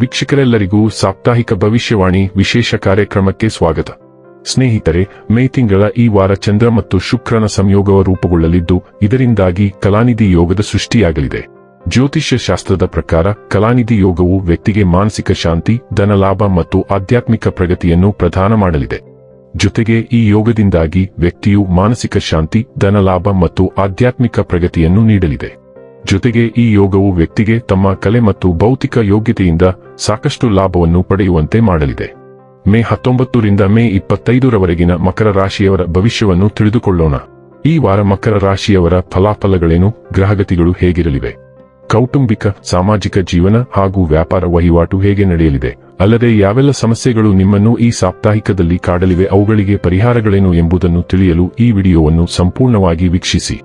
ವೀಕ್ಷಕರೆಲ್ಲರಿಗೂ ಸಾಪ್ತಾಹಿಕ ಭವಿಷ್ಯವಾಣಿ ವಿಶೇಷ ಕಾರ್ಯಕ್ರಮಕ್ಕೆ ಸ್ವಾಗತ. ಸ್ನೇಹಿತರೆ, ಮೇ ತಿಂಗಳ ಈ ವಾರ ಚಂದ್ರ ಮತ್ತು ಶುಕ್ರನ ಸಂಯೋಗವ ರೂಪುಗೊಳ್ಳಲಿದ್ದು, ಇದರಿಂದಾಗಿ ಕಲಾನಿಧಿ ಯೋಗದ ಸೃಷ್ಟಿಯಾಗಲಿದೆ. ಜ್ಯೋತಿಷ್ಯ ಶಾಸ್ತ್ರದ ಪ್ರಕಾರ, ಕಲಾನಿಧಿ ಯೋಗವು ವ್ಯಕ್ತಿಗೆ ಮಾನಸಿಕ ಶಾಂತಿ ಧನಲಾಭ ಮತ್ತು ಆಧ್ಯಾತ್ಮಿಕ ಪ್ರಗತಿಯನ್ನು ಪ್ರದಾನ ಮಾಡಲಿದೆ. ಜೊತೆಗೆ ಈ ಯೋಗದಿಂದಾಗಿ ವ್ಯಕ್ತಿಯು ಮಾನಸಿಕ ಶಾಂತಿ ಧನಲಾಭ ಮತ್ತು ಆಧ್ಯಾತ್ಮಿಕ ಪ್ರಗತಿಯನ್ನು ನೀಡಲಿದೆ. ಜೊತೆಗೆ ಈ ಯೋಗವು ವ್ಯಕ್ತಿಗೆ ತಮ್ಮ ಕಲೆ ಮತ್ತು ಭೌತಿಕ ಯೋಗ್ಯತೆಯಿಂದ ಸಾಕಷ್ಟು ಲಾಭವನ್ನು ಪಡೆಯುವಂತೆ ಮಾಡಲಿದೆ. ಮೇ ಹತ್ತೊಂಬತ್ತರಿಂದ ಮೇ ಇಪ್ಪತ್ತೈದರವರೆಗಿನ ಮಕರ ರಾಶಿಯವರ ಭವಿಷ್ಯವನ್ನು ತಿಳಿದುಕೊಳ್ಳೋಣ. ಈ ವಾರ ಮಕರ ರಾಶಿಯವರ ಫಲಾಫಲಗಳೇನು, ಗ್ರಹಗತಿಗಳು ಹೇಗಿರಲಿವೆ? ಕೌಟುಂಬಿಕ, ಸಾಮಾಜಿಕ ಜೀವನ ಹಾಗೂ ವ್ಯಾಪಾರ ವಹಿವಾಟು ಹೇಗೆ ನಡೆಯಲಿದೆ? ಅಲ್ಲದೆ ಯಾವೆಲ್ಲ ಸಮಸ್ಯೆಗಳು ನಿಮ್ಮನ್ನು ಈ ಸಾಪ್ತಾಹಿಕದಲ್ಲಿ ಕಾಡಲಿವೆ, ಅವುಗಳಿಗೆ ಪರಿಹಾರಗಳೇನು ಎಂಬುದನ್ನು ತಿಳಿಯಲು ಈ ವಿಡಿಯೋವನ್ನು ಸಂಪೂರ್ಣವಾಗಿ ವೀಕ್ಷಿಸಿ.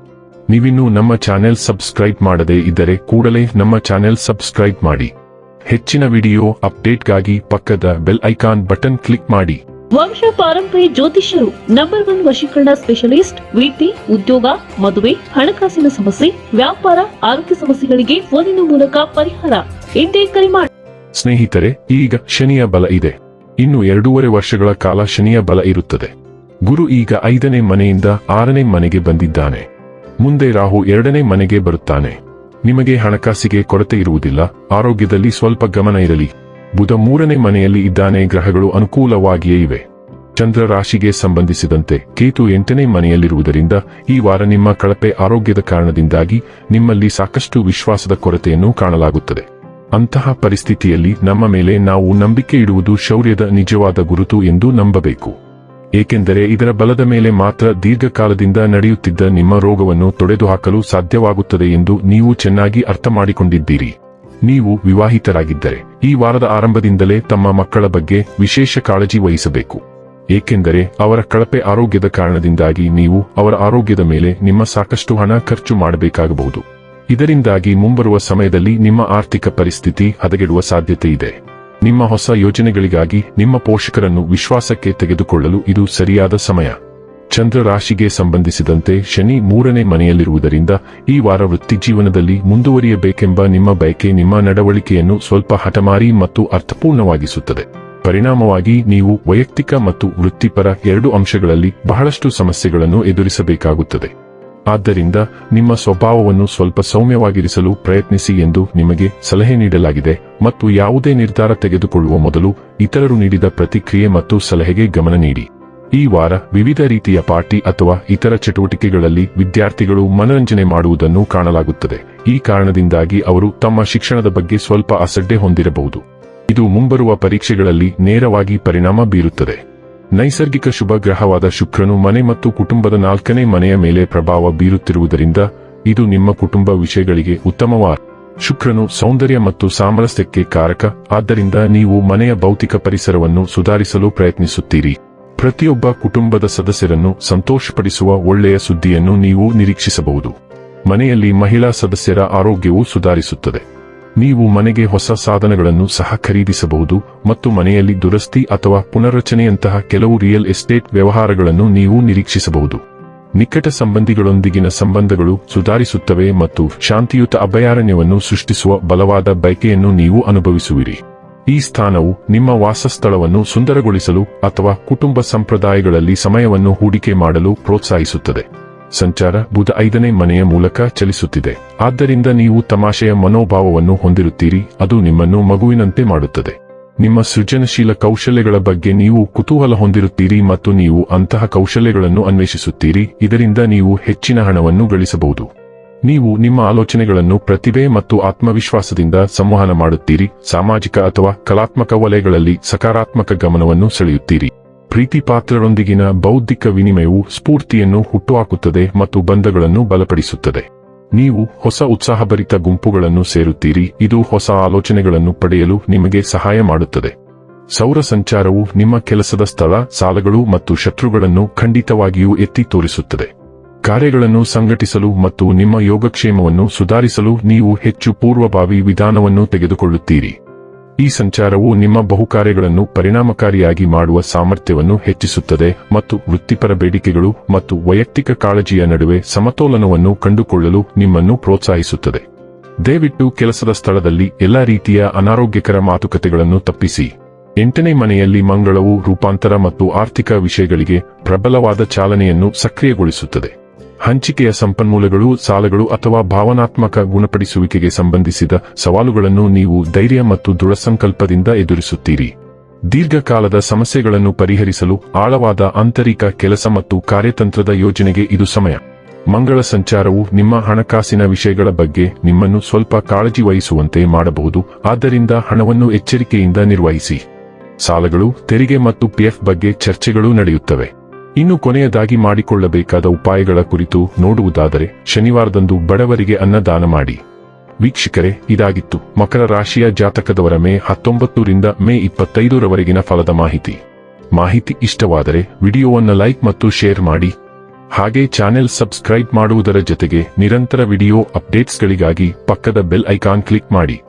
ನೀವಿನ್ನೂ ನಮ್ಮ ಚಾನೆಲ್ ಸಬ್ಸ್ಕ್ರೈಬ್ ಮಾಡದೇ ಇದ್ದರೆ ಕೂಡಲೇ ನಮ್ಮ ಚಾನೆಲ್ ಸಬ್ಸ್ಕ್ರೈಬ್ ಮಾಡಿ. ಹೆಚ್ಚಿನ ವಿಡಿಯೋ ಅಪ್ಡೇಟ್ಗಾಗಿ ಪಕ್ಕದ ಬೆಲ್ ಐಕಾನ್ ಬಟನ್ ಕ್ಲಿಕ್ ಮಾಡಿ. ವಂಶ ಪಾರಂಪರಿ ಜ್ಯೋತಿಷ್ಯರು ನಂಬರ್ ಒನ್ ವಶೀಕರಣ ಸ್ಪೆಷಲಿಸ್ಟ್ ವೀತಿ ಉದ್ಯೋಗ ಮದುವೆ ಹಣಕಾಸಿನ ಸಮಸ್ಯೆ ವ್ಯಾಪಾರ ಆರೋಗ್ಯ ಸಮಸ್ಯೆಗಳಿಗೆ ಫೋನಿನ ಮೂಲಕ ಪರಿಹಾರ ಇಂದೇ ಕರೆ ಮಾಡಿ. ಸ್ನೇಹಿತರೆ ಈಗ ಶನಿಯ ಬಲ ಇದೆ. ಇನ್ನು ಎರಡೂವರೆ ವರ್ಷಗಳ ಕಾಲ ಶನಿಯ ಬಲ ಇರುತ್ತದೆ. ಗುರು ಈಗ ಐದನೇ ಮನೆಯಿಂದ ಆರನೇ ಮನೆಗೆ ಬಂದಿದ್ದಾನೆ. ಮುಂದೆ ರಾಹು ಎರಡನೇ ಮನೆಗೆ ಬರುತ್ತಾನೆ. ನಿಮಗೆ ಹಣಕಾಸಿಗೆ ಕೊರತೆ ಇರುವುದಿಲ್ಲ, ಆರೋಗ್ಯದಲ್ಲಿ ಸ್ವಲ್ಪ ಗಮನ ಇರಲಿ. ಬುಧ ಮೂರನೇ ಮನೆಯಲ್ಲಿ ಇದ್ದಾನೆ, ಗ್ರಹಗಳು ಅನುಕೂಲವಾಗಿಯೇ ಇವೆ. ಚಂದ್ರ ರಾಶಿಗೆ ಸಂಬಂಧಿಸಿದಂತೆ ಕೇತು ಎಂಟನೇ ಮನೆಯಲ್ಲಿರುವುದರಿಂದ ಈ ವಾರ ನಿಮ್ಮ ಕಳಪೆ ಆರೋಗ್ಯದ ಕಾರಣದಿಂದಾಗಿ ನಿಮ್ಮಲ್ಲಿ ಸಾಕಷ್ಟು ವಿಶ್ವಾಸದ ಕೊರತೆಯನ್ನು ಕಾಣಲಾಗುತ್ತದೆ. ಅಂತಹ ಪರಿಸ್ಥಿತಿಯಲ್ಲಿ ನಮ್ಮ ಮೇಲೆ ನಾವು ನಂಬಿಕೆ ಇಡುವುದು ಶೌರ್ಯದ ನಿಜವಾದ ಗುರುತು ಎಂದು ನಂಬಬೇಕು. ಏಕೆಂದರೆ ಇದರ ಬಲದ ಮೇಲೆ ಮಾತ್ರ ದೀರ್ಘಕಾಲದಿಂದ ನಡೆಯುತ್ತಿದ್ದ ನಿಮ್ಮ ರೋಗವನ್ನು ತೊಡೆದುಹಾಕಲು ಸಾಧ್ಯವಾಗುತ್ತದೆ ಎಂದು ನೀವು ಚೆನ್ನಾಗಿ ಅರ್ಥ ಮಾಡಿಕೊಂಡಿದ್ದೀರಿ ನೀವು ವಿವಾಹಿತರಾಗಿದ್ದರೆ, ಈ ವಾರದ ಆರಂಭದಿಂದಲೇ ತಮ್ಮ ಮಕ್ಕಳ ಬಗ್ಗೆ ವಿಶೇಷ ಕಾಳಜಿ ವಹಿಸಬೇಕು. ಏಕೆಂದರೆ ಅವರ ಕಳಪೆ ಆರೋಗ್ಯದ ಕಾರಣದಿಂದಾಗಿ ನೀವು ಅವರ ಆರೋಗ್ಯದ ಮೇಲೆ ನಿಮ್ಮ ಸಾಕಷ್ಟು ಹಣ ಖರ್ಚು ಮಾಡಬೇಕಾಗಬಹುದು. ಇದರಿಂದಾಗಿ ಮುಂಬರುವ ಸಮಯದಲ್ಲಿ ನಿಮ್ಮ ಆರ್ಥಿಕ ಪರಿಸ್ಥಿತಿ ಹದಗೆಡುವ ಸಾಧ್ಯತೆ ಇದೆ. ನಿಮ್ಮ ಹೊಸ ಯೋಜನೆಗಳಿಗಾಗಿ ನಿಮ್ಮ ಪೋಷಕರನ್ನು ವಿಶ್ವಾಸಕ್ಕೆ ತೆಗೆದುಕೊಳ್ಳಲು ಇದು ಸರಿಯಾದ ಸಮಯ. ಚಂದ್ರ ರಾಶಿಗೆ ಸಂಬಂಧಿಸಿದಂತೆ ಶನಿ ಮೂರನೇ ಮನೆಯಲ್ಲಿರುವುದರಿಂದ ಈ ವಾರ ವೃತ್ತಿ ಜೀವನದಲ್ಲಿ ಮುಂದುವರಿಯಬೇಕೆಂಬ ನಿಮ್ಮ ಬಯಕೆ ನಿಮ್ಮ ನಡವಳಿಕೆಯನ್ನು ಸ್ವಲ್ಪ ಹಠಮಾರಿ ಮತ್ತು ಅರ್ಥಪೂರ್ಣವಾಗಿಸುತ್ತದೆ. ಪರಿಣಾಮವಾಗಿ ನೀವು ವೈಯಕ್ತಿಕ ಮತ್ತು ವೃತ್ತಿಪರ ಎರಡು ಅಂಶಗಳಲ್ಲಿ ಬಹಳಷ್ಟು ಸಮಸ್ಯೆಗಳನ್ನು ಎದುರಿಸಬೇಕಾಗುತ್ತದೆ. ಆದ್ದರಿಂದ ನಿಮ್ಮ ಸ್ವಭಾವವನ್ನು ಸ್ವಲ್ಪ ಸೌಮ್ಯವಾಗಿರಿಸಲು ಪ್ರಯತ್ನಿಸಿ ಎಂದು ನಿಮಗೆ ಸಲಹೆ ನೀಡಲಾಗಿದೆ ಮತ್ತು ಯಾವುದೇ ನಿರ್ಧಾರ ತೆಗೆದುಕೊಳ್ಳುವ ಮೊದಲು ಇತರರು ನೀಡಿದ ಪ್ರತಿಕ್ರಿಯೆ ಮತ್ತು ಸಲಹೆಗೆ ಗಮನ ನೀಡಿ. ಈ ವಾರ ವಿವಿಧ ರೀತಿಯ ಪಾರ್ಟಿ ಅಥವಾ ಇತರ ಚಟುವಟಿಕೆಗಳಲ್ಲಿ ವಿದ್ಯಾರ್ಥಿಗಳು ಮನರಂಜನೆ ಮಾಡುವುದನ್ನು ಕಾಣಲಾಗುತ್ತದೆ. ಈ ಕಾರಣದಿಂದಾಗಿ ಅವರು ತಮ್ಮ ಶಿಕ್ಷಣದ ಬಗ್ಗೆ ಸ್ವಲ್ಪ ಅಸಡ್ಡೆ ಹೊಂದಿರಬಹುದು. ಇದು ಮುಂಬರುವ ಪರೀಕ್ಷೆಗಳಲ್ಲಿ ನೇರವಾಗಿ ಪರಿಣಾಮ ಬೀರುತ್ತದೆ. ನೈಸರ್ಗಿಕ ಶುಭ ಗ್ರಹವಾದ ಶುಕ್ರನು ಮನೆ ಮತ್ತು ಕುಟುಂಬದ ನಾಲ್ಕನೇ ಮನೆಯ ಮೇಲೆ ಪ್ರಭಾವ ಬೀರುತ್ತಿರುವುದರಿಂದ ಇದು ನಿಮ್ಮ ಕುಟುಂಬ ವಿಷಯಗಳಿಗೆ ಉತ್ತಮವಾದ ಶುಕ್ರನು ಸೌಂದರ್ಯ ಮತ್ತು ಸಾಮರಸ್ಯಕ್ಕೆ ಕಾರಕ. ಆದ್ದರಿಂದ ನೀವು ಮನೆಯ ಭೌತಿಕ ಪರಿಸರವನ್ನು ಸುಧಾರಿಸಲು ಪ್ರಯತ್ನಿಸುತ್ತೀರಿ. ಪ್ರತಿಯೊಬ್ಬ ಕುಟುಂಬದ ಸದಸ್ಯರನ್ನು ಸಂತೋಷಪಡಿಸುವ ಒಳ್ಳೆಯ ಸುದ್ದಿಯನ್ನು ನೀವು ನಿರೀಕ್ಷಿಸಬಹುದು. ಮನೆಯಲ್ಲಿ ಮಹಿಳಾ ಸದಸ್ಯರ ಆರೋಗ್ಯವು ಸುಧಾರಿಸುತ್ತದೆ. ನೀವು ಮನೆಗೆ ಹೊಸ ಸಾಧನಗಳನ್ನು ಸಹ ಖರೀದಿಸಬಹುದು ಮತ್ತು ಮನೆಯಲ್ಲಿ ದುರಸ್ತಿ ಅಥವಾ ಪುನರ್ರಚನೆಯಂತಹ ಕೆಲವು ರಿಯಲ್ ಎಸ್ಟೇಟ್ ವ್ಯವಹಾರಗಳನ್ನು ನೀವು ನಿರೀಕ್ಷಿಸಬಹುದು. ನಿಕಟ ಸಂಬಂಧಿಗಳೊಂದಿಗಿನ ಸಂಬಂಧಗಳು ಸುಧಾರಿಸುತ್ತವೆ ಮತ್ತು ಶಾಂತಿಯುತ ಅಭಯಾರಣ್ಯವನ್ನು ಸೃಷ್ಟಿಸುವ ಬಲವಾದ ಬಯಕೆಯನ್ನು ನೀವು ಅನುಭವಿಸುವಿರಿ. ಈ ಸ್ಥಾನವು ನಿಮ್ಮ ವಾಸಸ್ಥಳವನ್ನು ಸುಂದರಗೊಳಿಸಲು ಅಥವಾ ಕುಟುಂಬ ಸಂಪ್ರದಾಯಗಳಲ್ಲಿ ಸಮಯವನ್ನು ಹೂಡಿಕೆ ಮಾಡಲು ಪ್ರೋತ್ಸಾಹಿಸುತ್ತದೆ. ಸಂಚಾರ ಬುಧ ಐದನೇ ಮನೆಯ ಮೂಲಕ ಚಲಿಸುತ್ತಿದೆ. ಆದ್ದರಿಂದ ನೀವು ತಮಾಷೆಯ ಮನೋಭಾವವನ್ನು ಹೊಂದಿರುತ್ತೀರಿ, ಅದು ನಿಮ್ಮನ್ನು ಮಗುವಿನಂತೆ ಮಾಡುತ್ತದೆ. ನಿಮ್ಮ ಸೃಜನಶೀಲ ಕೌಶಲ್ಯಗಳ ಬಗ್ಗೆ ನೀವು ಕುತೂಹಲ ಹೊಂದಿರುತ್ತೀರಿ ಮತ್ತು ನೀವು ಅಂತಹ ಕೌಶಲ್ಯಗಳನ್ನು ಅನ್ವೇಷಿಸುತ್ತೀರಿ, ಇದರಿಂದ ನೀವು ಹೆಚ್ಚಿನ ಹಣವನ್ನು ಗಳಿಸಬಹುದು. ನೀವು ನಿಮ್ಮ ಆಲೋಚನೆಗಳನ್ನು ಪ್ರತಿಭೆ ಮತ್ತು ಆತ್ಮವಿಶ್ವಾಸದಿಂದ ಸಂವಹನ ಮಾಡುತ್ತೀರಿ, ಸಾಮಾಜಿಕ ಅಥವಾ ಕಲಾತ್ಮಕ ವಲಯಗಳಲ್ಲಿ ಸಕಾರಾತ್ಮಕ ಗಮನವನ್ನು ಸೆಳೆಯುತ್ತೀರಿ. ಪ್ರೀತಿ ಪಾತ್ರರೊಂದಿಗಿನ ಬೌದ್ಧಿಕ ವಿನಿಮಯವು ಸ್ಫೂರ್ತಿಯನ್ನು ಹುಟ್ಟುಹಾಕುತ್ತದೆ ಮತ್ತು ಬಂಧಗಳನ್ನು ಬಲಪಡಿಸುತ್ತದೆ. ನೀವು ಹೊಸ ಉತ್ಸಾಹಭರಿತ ಗುಂಪುಗಳನ್ನು ಸೇರುತ್ತೀರಿ, ಇದು ಹೊಸ ಆಲೋಚನೆಗಳನ್ನು ಪಡೆಯಲು ನಿಮಗೆ ಸಹಾಯ ಮಾಡುತ್ತದೆ. ಸೌರ ಸಂಚಾರವು ನಿಮ್ಮ ಕೆಲಸದ ಸ್ಥಳ, ಸಾಲಗಳು ಮತ್ತು ಶತ್ರುಗಳನ್ನು ಖಂಡಿತವಾಗಿಯೂ ಎತ್ತಿ ತೋರಿಸುತ್ತದೆ. ಕಾರ್ಯಗಳನ್ನು ಸಂಘಟಿಸಲು ಮತ್ತು ನಿಮ್ಮ ಯೋಗಕ್ಷೇಮವನ್ನು ಸುಧಾರಿಸಲು ನೀವು ಹೆಚ್ಚು ಪೂರ್ವಭಾವಿ ವಿಧಾನವನ್ನು ತೆಗೆದುಕೊಳ್ಳುತ್ತೀರಿ. ಈ ಸಂಚಾರವು ನಿಮ್ಮ ಬಹುಕಾರ್ಯಗಳನ್ನು ಪರಿಣಾಮಕಾರಿಯಾಗಿ ಮಾಡುವ ಸಾಮರ್ಥ್ಯವನ್ನು ಹೆಚ್ಚಿಸುತ್ತದೆ ಮತ್ತು ವೃತ್ತಿಪರ ಬೇಡಿಕೆಗಳು ಮತ್ತು ವೈಯಕ್ತಿಕ ಕಾಳಜಿಯ ನಡುವೆ ಸಮತೋಲನವನ್ನು ಕಂಡುಕೊಳ್ಳಲು ನಿಮ್ಮನ್ನು ಪ್ರೋತ್ಸಾಹಿಸುತ್ತದೆ. ದಯವಿಟ್ಟು ಕೆಲಸದ ಸ್ಥಳದಲ್ಲಿ ಎಲ್ಲ ರೀತಿಯ ಅನಾರೋಗ್ಯಕರ ಮಾತುಕತೆಗಳನ್ನು ತಪ್ಪಿಸಿ. ಎಂಟನೇ ಮನೆಯಲ್ಲಿ ಮಂಗಳವು ರೂಪಾಂತರ ಮತ್ತು ಆರ್ಥಿಕ ವಿಷಯಗಳಿಗೆ ಪ್ರಬಲವಾದ ಚಾಲನೆಯನ್ನು ಸಕ್ರಿಯಗೊಳಿಸುತ್ತದೆ. ಹಂಚಿಕೆಯ ಸಂಪನ್ಮೂಲಗಳು, ಸಾಲಗಳು ಅಥವಾ ಭಾವನಾತ್ಮಕ ಗುಣಪಡಿಸುವಿಕೆಗೆ ಸಂಬಂಧಿಸಿದ ಸವಾಲುಗಳನ್ನು ನೀವು ಧೈರ್ಯ ಮತ್ತು ದೃಢಸಂಕಲ್ಪದಿಂದ ಎದುರಿಸುತ್ತೀರಿ. ದೀರ್ಘಕಾಲದ ಸಮಸ್ಯೆಗಳನ್ನು ಪರಿಹರಿಸಲು ಆಳವಾದ ಆಂತರಿಕ ಕೆಲಸ ಮತ್ತು ಕಾರ್ಯತಂತ್ರದ ಯೋಜನೆಗೆ ಇದು ಸಮಯ. ಮಂಗಳ ಸಂಚಾರವು ನಿಮ್ಮ ಹಣಕಾಸಿನ ವಿಷಯಗಳ ಬಗ್ಗೆ ನಿಮ್ಮನ್ನು ಸ್ವಲ್ಪ ಕಾಳಜಿ ವಹಿಸುವಂತೆ ಮಾಡಬಹುದು, ಆದ್ದರಿಂದ ಹಣವನ್ನು ಎಚ್ಚರಿಕೆಯಿಂದ ನಿರ್ವಹಿಸಿ. ಸಾಲಗಳು, ತೆರಿಗೆ ಮತ್ತು ಪಿಎಫ್ ಬಗ್ಗೆ ಚರ್ಚೆಗಳು ನಡೆಯುತ್ತವೆ. ಇನ್ನು ಕೊನೆಯದಾಗಿ ಮಾಡಿಕೊಳ್ಳಬೇಕಾದ ಉಪಾಯಗಳ ಕುರಿತು ನೋಡುವುದಾದರೆ ಶನಿವಾರದಂದು ಬಡವರಿಗೆ ಅನ್ನದಾನ ಮಾಡಿ. ವೀಕ್ಷಕರೇ, ಇದಾಗಿತ್ತು. ಮಕರ ರಾಶಿಯ ಜಾತಕದವರ ಮೇ ಹತ್ತೊಂಬತ್ತರಿಂದ ಮೇ ಇಪ್ಪತ್ತೈದರವರೆಗಿನ ಫಲದ ಮಾಹಿತಿ. ಮಾಹಿತಿ ಇಷ್ಟವಾದರೆ ವಿಡಿಯೋವನ್ನು ಲೈಕ್ ಮತ್ತು ಶೇರ್ ಮಾಡಿ. ಹಾಗೆ ಚಾನೆಲ್ ಸಬ್ಸ್ಕ್ರೈಬ್ ಮಾಡುವುದರ ಜೊತೆಗೆ ನಿರಂತರ ವಿಡಿಯೋ ಅಪ್ಡೇಟ್ಸ್ಗಳಿಗಾಗಿ ಪಕ್ಕದ ಬೆಲ್ ಐಕಾನ್ ಕ್ಲಿಕ್ ಮಾಡಿ.